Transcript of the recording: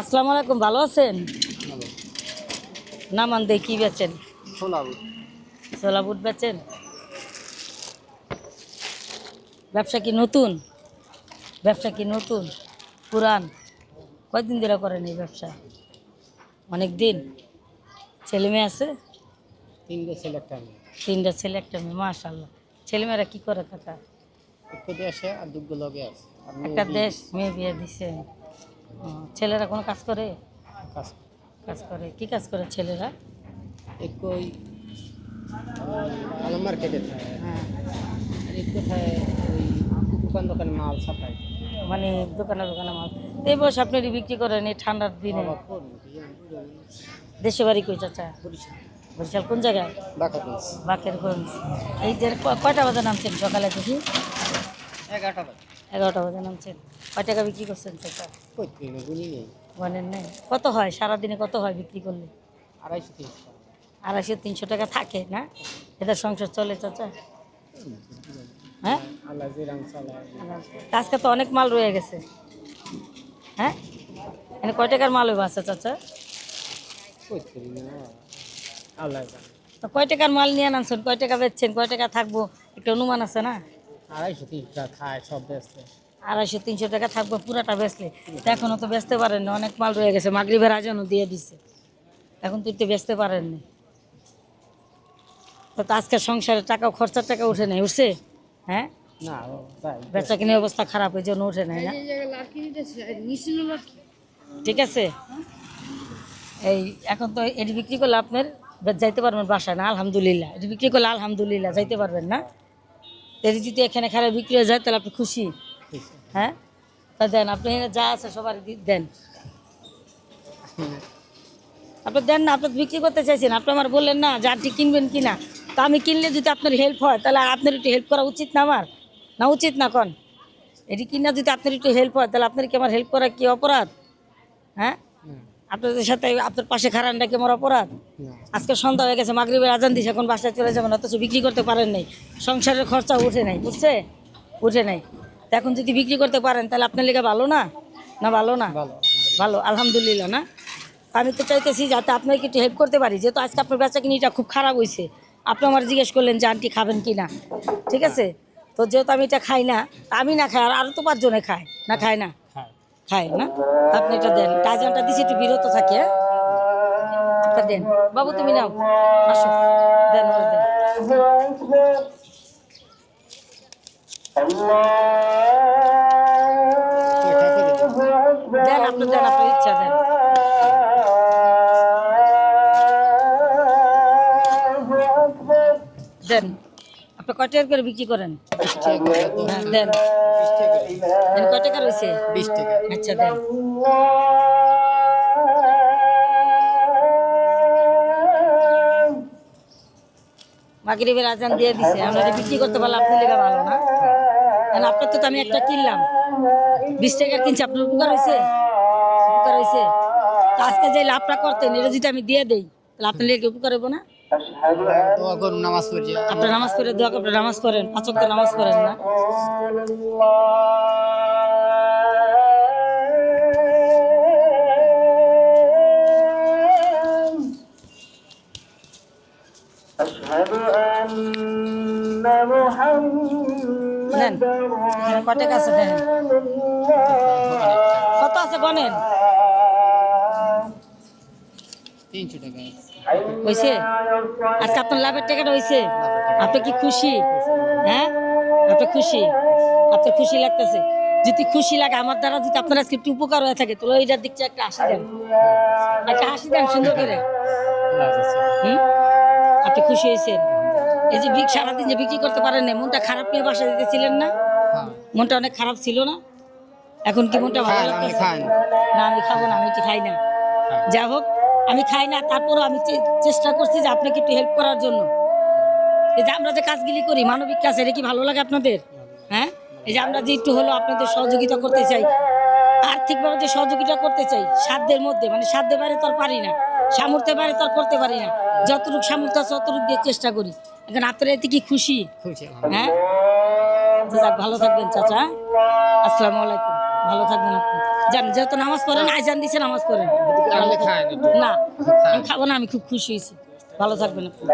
আসসালামু আলাইকুম ভালো আছেন? না মান দিয়ে কি বেচেন? ছোলা বুট বেচেন? ব্যবসা কি নতুন? ব্যবসা কি নতুন? পুরান? কয়দিন ধরে করেন এই ব্যবসা? অনেক দিন? ছেলে মেয়ে আছে? তিনটে ছেলে একটা মেয়ে। তিনটা ছেলে একটা মেয়ে মাশাল্লাহ ছেলেমেয়েরা কি করে কাকা? একটু দেশে আর দুগ্গ লগে আছে। একটা দেশ মেয়ে বিয়ে দিছে। ছেলেরা কোনো কাজ করে? কাজ কাজ করে। কি কাজ করে ছেলেরা? একটু ওই আলম মার্কেটে। থাকে হ্যাঁ ওই দোকান দোকানে মাল সাপ্লাই মানে দোকানে দোকানে মাল। এই বয়স আপনি বিক্রি করেন এই ঠান্ডার দিনে? দেশে বাড়ি কই চাচা? বরিশাল। কোন জায়গায়? বাকেরগঞ্জ। এই যে কয়টা বাজে নামছেন সকালে দেখি? এগারোটা বাজে। এগারোটা বাজে নামছেন কয় টাকা বিক্রি করছেন চাচা কই নেই। কত হয়? সারাদিনে কত হয় বিক্রি করলে? আড়াইশো তিনশো। টাকা। আড়াইশো তিনশো টাকা থাকে না? এদের সংসার চলে চাচা? হ্যাঁ? আজকে তো অনেক মাল রয়ে গেছে। হ্যাঁ? এখানে কয় টাকার মাল হইব আছে চাচা? জানে। তো কয় টাকার মাল নিয়ে আনছেন? কয় টাকা বেচছেন? কয় টাকা থাকব? একটা অনুমান আছে না? আড়াইশো তিনশো টাকা খায় সব আড়াইশো তিনশো টাকা থাকবে পুরাটা বেচলে। তো এখনও তো বেচতে পারেননি অনেক মাল রয়ে গেছে। মাগরিবের আজানও দিয়ে দিছে। এখন তুই তো বেচতে পারেননি তো তো আজকের সংসারে টাকা খরচার টাকা উঠে নাই উঠছে? হ্যাঁ? না বেচা কিনে অবস্থা খারাপ ওই জন্য উঠে নাই না? ঠিক আছে? এই এখন তো এটি বিক্রি করলে আপনার যাইতে পারবেন বাসায় না? আলহামদুলিল্লাহ। এটি বিক্রি করলে আলহামদুলিল্লাহ যাইতে পারবেন না? এটি যদি এখানে খারাপ বিক্রি হয়ে যায়, তাহলে আপনি খুশি। হ্যাঁ? তা দেন, আপনি যা আছে সবার দেন। আপনি দেন না, আপনি বিক্রি করতে চাইছেন, আপনি আমার বললেন না যে আন্টি কিনবেন কি না তা আমি কিনলে যদি আপনার হেল্প হয়, তাহলে আপনার একটু হেল্প করা উচিত না আমার? না উচিত না কন? এটি কিনা যদি আপনার একটু হেল্প হয়, তাহলে আপনার কি আমার হেল্প করা কি অপরাধ? হ্যাঁ? আপনাদের সাথে আপনার পাশে খারানটা কি আমার অপরাধ? আজকে সন্ধ্যা হয়ে গেছে মাগরিবের আজান দিছে এখন বাসায় চলে যাবেন অথচ বিক্রি করতে পারেন নাই। সংসারের খরচা উঠে নাই বুঝছে? উঠে নাই। তা এখন যদি বিক্রি করতে পারেন তাহলে আপনার লেগে ভালো না? না ভালো না? ভালো। ভালো আলহামদুলিল্লাহ না? আমি তো চাইতেছি যাতে আপনাকে একটু হেল্প করতে পারি যেহেতু আজকে আপনার বেচা কিনিটা খুব খারাপ হয়েছে আপনি আমার জিজ্ঞেস করলেন যে আন্টি খাবেন কি না? ঠিক আছে? তো যেহেতু আমি এটা খাই না আমি না খাই আর আরও তো পাঁচজনে খায় না খায় না? খায় না? আপনি এটা দেন। টাইজানটা দিছি একটু বিরত থাকে হ্যাঁ? একটা দেন। বাবু তুমি নাও। আসো। দেন দেন। আপনি দেন আপনার ইচ্ছা দেন। দেন। আপনি কয় টাকা করে বিক্রি করেন। হ্যাঁ, দেন। বিশ টাকা। রয়েছে? বিশ টাকা। আচ্ছা দেন। মাগরিবের আজান দিয়ে দিছে। আমরা বিক্রি করতে পারলে আপনি লেগে ভালো না? কারণ আপনার তো আমি একটা কিনলাম। বিশ টাকার কিনছি আপনার উপকার হয়েছে? উপকার হয়েছে? তো আজকে যে লাভটা করতেন এটা যদি আমি দিয়ে দিই তাহলে আপনার লেগে উপকার হব না? দোয়া করুন নামাজ পড়ছি আপনার নামাজ পড়ে দোয়া করে নামাজ পড়েন পাঁচক তো নামাজ পড়েন না। নেন টাকা আছে দেখেন কত আছে গনেন তিনশো টাকা হয়েছে আজকে আপনার লাভের টাকাটা হয়েছে আপনি কি খুশি? হ্যাঁ? আপনি খুশি? আপনার খুশি লাগতেছে। যদি খুশি লাগে আমার দ্বারা যদি আপনার আজকে একটু উপকার হয়ে থাকে তাহলে ওইটার দিকটা একটা হাসি দেন। একটা হাসি দেন সুন্দর করে। হুম? আপনি খুশি হয়েছেন এই যে বিক- সারাদিন যে বিক্রি করতে পারেন না মনটা খারাপ নিয়ে বাসা দিতেছিলেন না? হ্যাঁ মনটা অনেক খারাপ ছিল না? এখন কি মনটা ভালো খান, লাগতেছে? না আমি খাব না আমি কি খাই না। যা হোক আমি খাই না তারপরও আমি চেষ্টা করছি যে আপনাকে একটু হেল্প করার জন্য। এই যে আমরা যে কাজগুলি করি মানবিক কাজ এটা কি ভালো লাগে আপনাদের? হ্যাঁ? এই যে আমরা যে একটু হলো আপনাদের সহযোগিতা করতে চাই আর্থিকভাবে যে সহযোগিতা করতে চাই সাধ্যের মধ্যে মানে সাধ্যের বাইরে তো আর পারি না সামর্থ্যের বাইরে তো আর করতে পারি না যতটুকু সামর্থ্য আছে ততটুকু দিয়ে চেষ্টা করি। এখন আপনারা এতে কি খুশি? হ্যাঁ? যাক ভালো থাকবেন চাচা। আসসালামু আলাইকুম। ভালো থাকবেন আপনি। যান যেহেতু নামাজ পড়েন আইজান দিছে নামাজ পড়েন না আমি খাব না আমি খুব খুশি হয়েছি। ভালো থাকবেন আপনি।